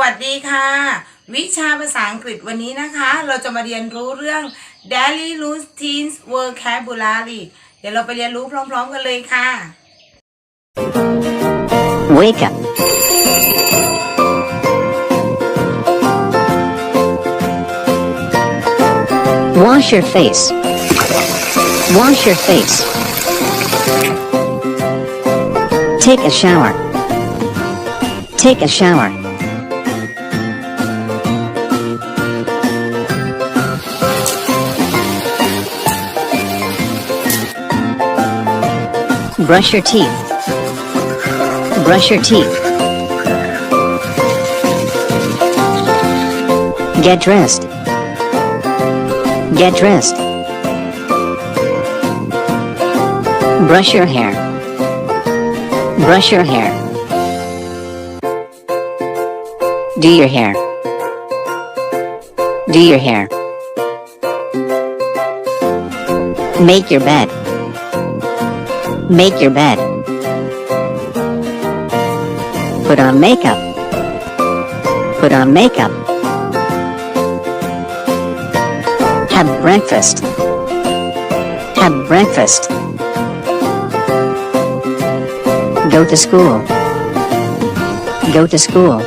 วัสดีค่ะ วิชาภาษาอังกฤษวันนี้นะคะ เราจะมาเรียนรู้เรื่อง daily routines vocabulary เดี๋ยวเราไปเรียนรู้พร้อม ๆ กันเลยค่ะ Wake up. Wash your face. Wash your face. Take a shower. Take a shower. Brush your teeth. Brush your teeth. Get dressed. Get dressed. Brush your hair. Brush your hair. Do your hair. Do your hair. Make your bed. Make your bed. Put on makeup. Put on makeup. Have breakfast. Have breakfast. Go to school. Go to school.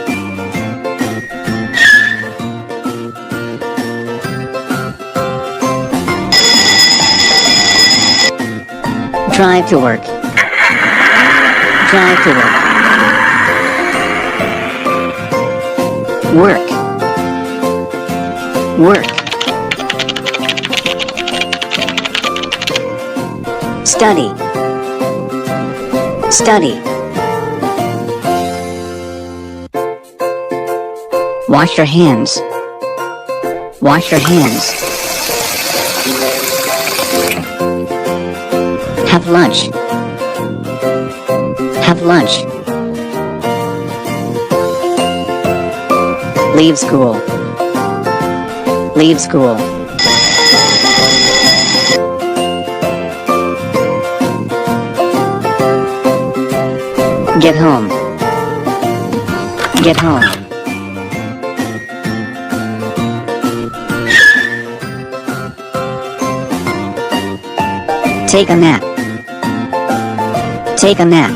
Drive to work. Drive to work. Work. Work. Study. Study. Wash your hands. Wash your hands. Have lunch. Have lunch. Leave school. Leave school. Get home. Get home. Take a nap. Take a nap.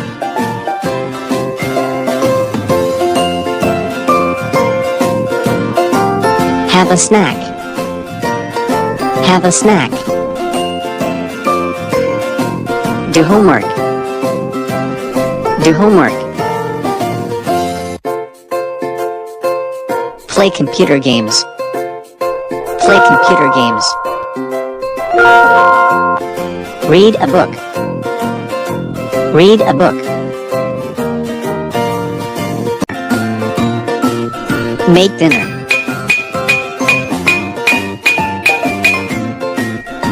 Have a snack. Have a snack. Do homework. Do homework. Play computer games. Play computer games. Read a book. Read a book. Make dinner.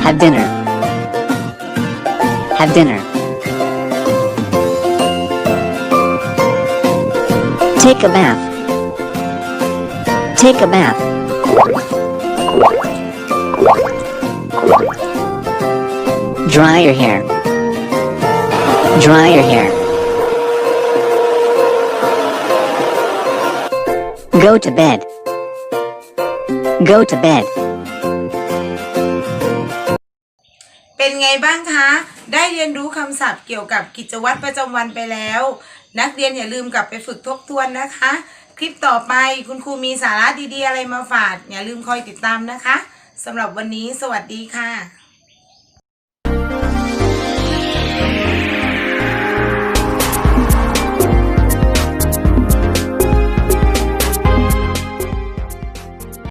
Have dinner. Have dinner. Take a bath. Take a bath. Dry your hair. Dry your hair. Go to bed. Go to bed. เป็นไงบ้างคะ ได้เรียนรู้คำศัพท์เกี่ยวกับกิจวัตรประจำวันไปแล้ว นักเรียนอย่าลืมกลับไปฝึกทบทวนนะคะ คลิปต่อไปคุณครูมีสาระดีๆ อะไรมาฝาก อย่าลืมคอยติดตามนะคะสำหรับวันนี้สวัสดีค่ะ